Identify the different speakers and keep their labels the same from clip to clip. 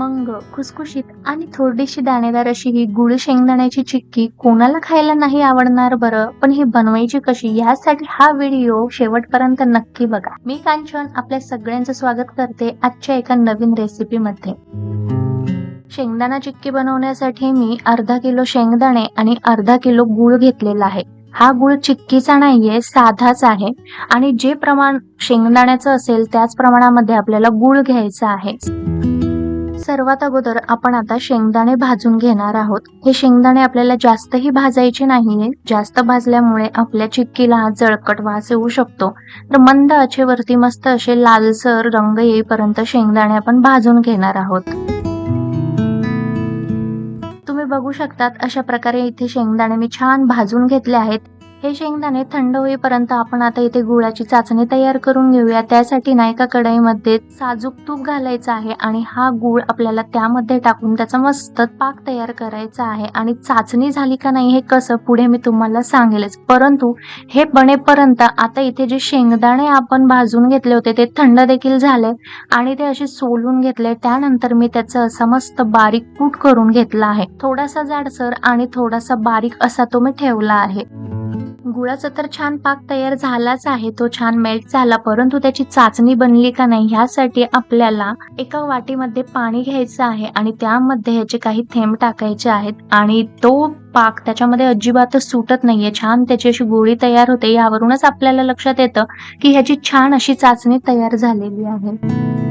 Speaker 1: खमंग खुसखुशीत आणि थोडीशी दाणेदार अशी ही गुळ शेंगदाण्याची चिक्की कोणाला खायला नाही आवडणार बरं? पण ही बनवायची कशी? यासाठी हा व्हिडिओ शेवटपर्यंत नक्की बघा. मी कांचन आपल्या सगळ्यांचं स्वागत करते आजच्या एका नवीन रेसिपी मध्ये शेंगदाणा चिक्की बनवण्यासाठी मी अर्धा किलो शेंगदाणे आणि अर्धा किलो गुळ घेतलेला आहे. हा गुळ चिक्कीचा नाहीये साधाच आहे. आणि जे प्रमाण शेंगदाण्याचं असेल त्याच प्रमाणामध्ये आपल्याला गुळ घ्यायचा आहे. सर्वात अगोदर आपण आता शेंगदाणे भाजून घेणार आहोत. हे शेंगदाणे आपल्याला जास्तही भाजायचे नाहीये. जास्त भाजल्यामुळे आपल्या चिक्कीला जळकट वास येऊ शकतो. तर मंद आचेवरती मस्त असे लालसर रंग येईपर्यंत शेंगदाणे आपण भाजून घेणार आहोत. तुम्ही बघू शकतात अशा प्रकारे इथे शेंगदाणे मी छान भाजून घेतले आहेत. हे शेंगदाणे थंड होईपर्यंत आपण आता इथे गुळाची चाचणी तयार करून घेऊया. त्यासाठी ना एका कढईमध्ये साजूक तूप घालायचं आहे आणि हा गुळ आपल्याला त्यामध्ये टाकून त्याचा मस्त पाक तयार करायचा आहे. आणि चाचणी झाली का नाही हे कसं पुढे मी तुम्हाला सांगेलच. परंतु हे बनेपर्यंत आता इथे जे शेंगदाणे आपण भाजून घेतले होते ते थंड देखील झाले आणि ते असे सोलून घेतले. त्यानंतर मी त्याचं असा मस्त बारीक कूट करून घेतला आहे. थोडासा जाडसर आणि थोडासा बारीक असा तो मी ठेवला आहे. गुळाचा तर छान पाक तयार झालाच आहे. तो छान मेल्ट झाला. परंतु त्याची चाचणी बनली का नाही ह्यासाठी आपल्याला एका वाटीमध्ये पाणी घ्यायचं आहे आणि त्यामध्ये ह्याचे काही थेंब टाकायचे आहेत. आणि तो पाक त्याच्यामध्ये अजिबातच सुटत नाहीये. छान त्याची अशी गोळी तयार होते. यावरूनच आपल्याला लक्षात येतं की ह्याची छान अशी चाचणी तयार झालेली आहे.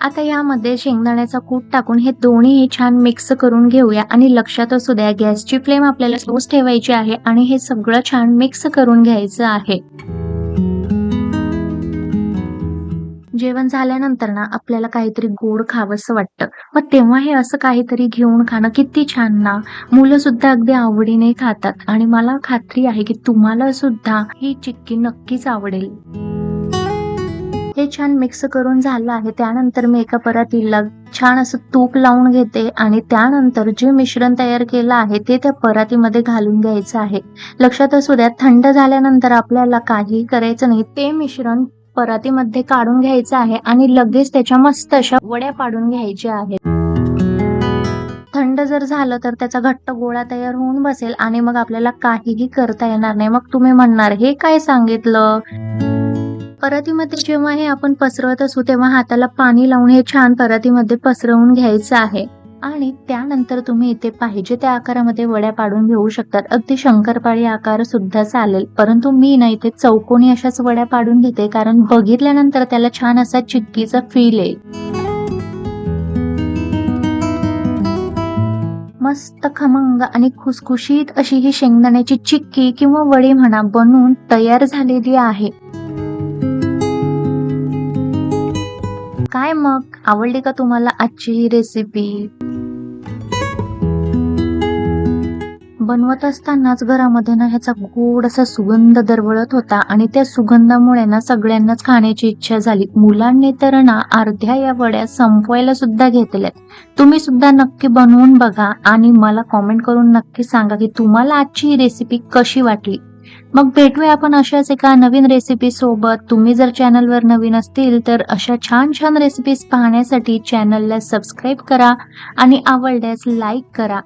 Speaker 1: आता यामध्ये शेंगदाण्याचा कूट टाकून हे दोन्ही छान मिक्स करून घेऊया आणि लक्षात असू द्या गॅसची फ्लेम आपल्याला स्लोच ठेवायची आहे आणि हे सगळं छान मिक्स करून घ्यायचं आहे. जेवण झाल्यानंतर ना आपल्याला काहीतरी गोड खावंसं वाटतं. मग तेव्हा हे असं काहीतरी घेऊन खाणं किती छान ना. मुलं सुद्धा अगदी आवडीने खातात आणि मला खात्री आहे की तुम्हाला सुद्धा ही चिक्की नक्कीच आवडेल. हे छान मिक्स करून झालं आहे. त्यानंतर मी एका परातीला छान असं तूप लावून घेते आणि त्यानंतर जे मिश्रण तयार केलं आहे ते त्या परातीमध्ये घालून घ्यायचं आहे. लक्षात असू द्या थंड झाल्यानंतर आपल्याला काही करायचं नाही. ते मिश्रण परातीमध्ये काढून घ्यायचं आहे आणि लगेच त्याच्या मस्त अशा वड्या पाडून घ्यायच्या आहेत. थंड जर झालं तर त्याचा घट्ट गोळा तयार होऊन बसेल आणि मग आपल्याला काहीही करता येणार नाही. मग तुम्ही म्हणणार हे काय सांगितलं? परातीमध्ये जेव्हा हे आपण पसरवत असू तेव्हा हाताला पाणी लावून हे छान परातीमध्ये पसरवून घ्यायचं आहे. आणि त्यानंतर तुम्ही इथे पाहिजे त्या आकारामध्ये वड्या पाडून घेऊ शकतात. अगदी शंकरपाळी आकार सुद्धा चालेल. परंतु मी ना इथे चौकोनी अशाच वड्या पाडून घेते कारण बघितल्यानंतर त्याला छान असा चिक्कीचा फील येईल. मस्त खमंग आणि खुसखुशीत अशी ही शेंगदाण्याची चिक्की किंवा वडी म्हणा बनवून तयार झालेली आहे. काय मग? आवडली का तुम्हाला आजची ही रेसिपी बनवत असतानाच घरामध्ये ना ह्याचा गोड असा सुगंध दरवळत होता आणि त्या सुगंधामुळे ना सगळ्यांनाच खाण्याची इच्छा झाली. मुलांनी तर ना अर्ध्या या वड्या संपवायला सुद्धा घेतल्यात. तुम्ही सुद्धा नक्की बनवून बघा आणि मला कॉमेंट करून नक्की सांगा की तुम्हाला आजची ही रेसिपी कशी वाटली. मग भेटूया आपण अशाच एका नवीन रेसिपी सोबत. तुम्ही जर चॅनलवर नवीन असतील तर अशा छान छान रेसिपीज पाहण्यासाठी चॅनलला सबस्क्राईब करा आणि आवडल्यास लाईक करा.